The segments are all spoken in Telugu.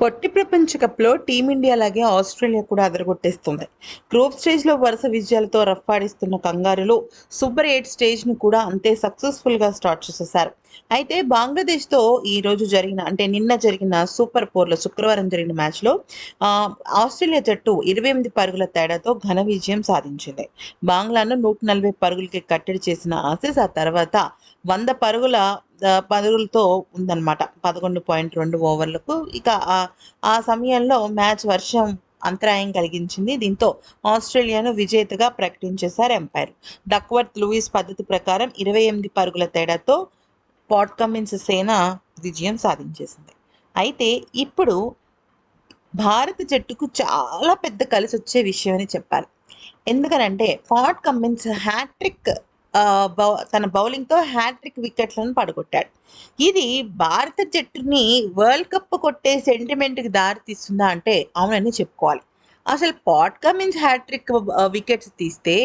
పొట్టి ప్రపంచ కప్లో టీమిండియా లాగే ఆస్ట్రేలియా కూడా అదరగొట్టేస్తుంది. గ్రూప్ స్టేజ్లో వరుస విజయాలతో రఫ్ఫాడిస్తున్న కంగారులో సూపర్ ఎయిట్ స్టేజ్ను కూడా అంతే సక్సెస్ఫుల్గా స్టార్ట్ చేసేశారు. అయితే బంగ్లాదేశ్తో ఈరోజు జరిగిన అంటే నిన్న జరిగిన సూపర్ ఫోర్లో శుక్రవారం జరిగిన మ్యాచ్లో ఆస్ట్రేలియా జట్టు ఇరవై ఎనిమిది పరుగుల తేడాతో ఘన విజయం సాధించింది. బంగ్లాను నూట నలభై పరుగులకి కట్టడి చేసిన ఆసీస్ ఆ తర్వాత వంద పరుగుల పరుగులతో ఉందన్నమాట. పదకొండు పాయింట్ రెండు ఓవర్లకు. ఇక ఆ- సమయంలో మ్యాచ్ వర్షం అంతరాయం కలిగించింది. దీంతో ఆస్ట్రేలియాను విజేతగా ప్రకటించేశారు ఎంపైర్. డక్వర్త్ లూయిస్ పద్ధతి ప్రకారం ఇరవై ఎనిమిది పరుగుల తేడాతో పాట్ కమిన్స్ సేన విజయం సాధించేసింది. అయితే ఇప్పుడు భారత జట్టుకు చాలా పెద్ద కలిసి వచ్చే విషయం అని చెప్పాలి. ఎందుకనంటే పాట్ కమిన్స్ హ్యాట్రిక్ తన బౌలింగ్తో హ్యాట్రిక్ వికెట్లను పడగొట్టాడు. ఇది భారత జట్టుని వరల్డ్ కప్ కొట్టే సెంటిమెంట్కి దారి తీస్తుందా అంటే అవునని చెప్పుకోవాలి. అసలు పాట్ కమిన్స్ హ్యాట్రిక్ వికెట్స్ తీస్తే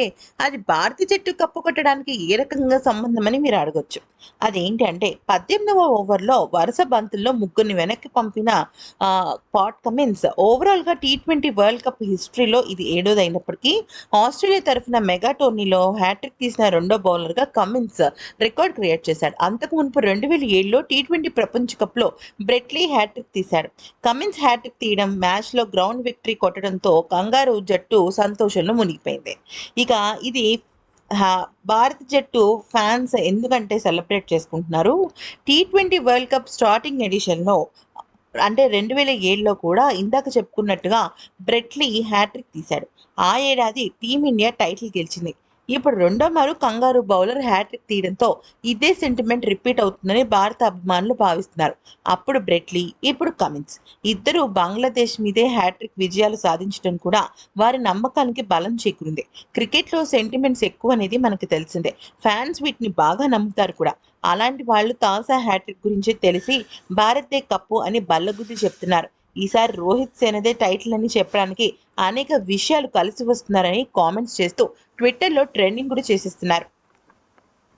అది భారత జట్టు కప్పు కొట్టడానికి ఏ రకంగా సంబంధం అని మీరు అడగొచ్చు. అదేంటంటే పద్దెనిమిదవ ఓవర్లో వరుస బంతుల్లో ముగ్గురిని వెనక్కి పంపిన పాట్ కమిన్స్ ఓవరాల్గా టీ ట్వంటీ వరల్డ్ కప్ హిస్టరీలో ఇది ఏడోదైనప్పటికీ ఆస్ట్రేలియా తరఫున మెగా టోర్నీలో హ్యాట్రిక్ తీసిన రెండో బౌలర్గా కమిన్స్ రికార్డ్ క్రియేట్ చేశాడు. అంతకు మునుపు రెండు వేల ఏడులో టీ ట్వంటీ ప్రపంచ కప్లో బ్రెట్లీ హ్యాట్రిక్ తీశాడు. కమిన్స్ హ్యాట్రిక్ తీయడం మ్యాచ్లో గ్రౌండ్ విక్టరీ కొట్టడంతో కంగారు జట్టు సంతోషంలో మునిగిపోయింది. ఇక ఇది భారత జట్టు ఫ్యాన్స్ ఎందుకంటే సెలబ్రేట్ చేసుకుంటున్నారు? T twenty world cup starting ఎడిషన్లో అంటే రెండు వేల ఏడులో కూడా ఇందాక చెప్పుకున్నట్టుగా బ్రెట్లీ హ్యాట్రిక్ తీశాడు. ఆ ఏడాది టీమిండియా టైటిల్ గెలిచింది. ఇప్పుడు రెండో మారు కంగారు బౌలర్ హ్యాట్రిక్ తీయడంతో ఇదే సెంటిమెంట్ రిపీట్ అవుతుందని భారత అభిమానులు భావిస్తున్నారు. అప్పుడు బ్రెట్లీ ఇప్పుడు కమిన్స్. ఇద్దరు బంగ్లాదేశ్ మీదే హ్యాట్రిక్ విజయాలు సాధించడం కూడా వారి నమ్మకానికి బలం చేకూరింది. క్రికెట్లో సెంటిమెంట్స్ ఎక్కువ అనేది మనకు తెలిసిందే. ఫ్యాన్స్ వీటిని బాగా నమ్ముతారు కూడా. అలాంటి వాళ్ళు తాజా హ్యాట్రిక్ గురించి తెలిసి భారతే కప్పు అని బల్లగుద్ది చెప్తున్నారు. ఈసారి రోహిత్ సేనదే టైటిల్ అని చెప్పడానికి అనేక విషయాలు కలిసి వస్తున్నారని కామెంట్స్ చేస్తూ ట్విట్టర్లో ట్రెండింగ్ కూడా చేసేస్తున్నారు.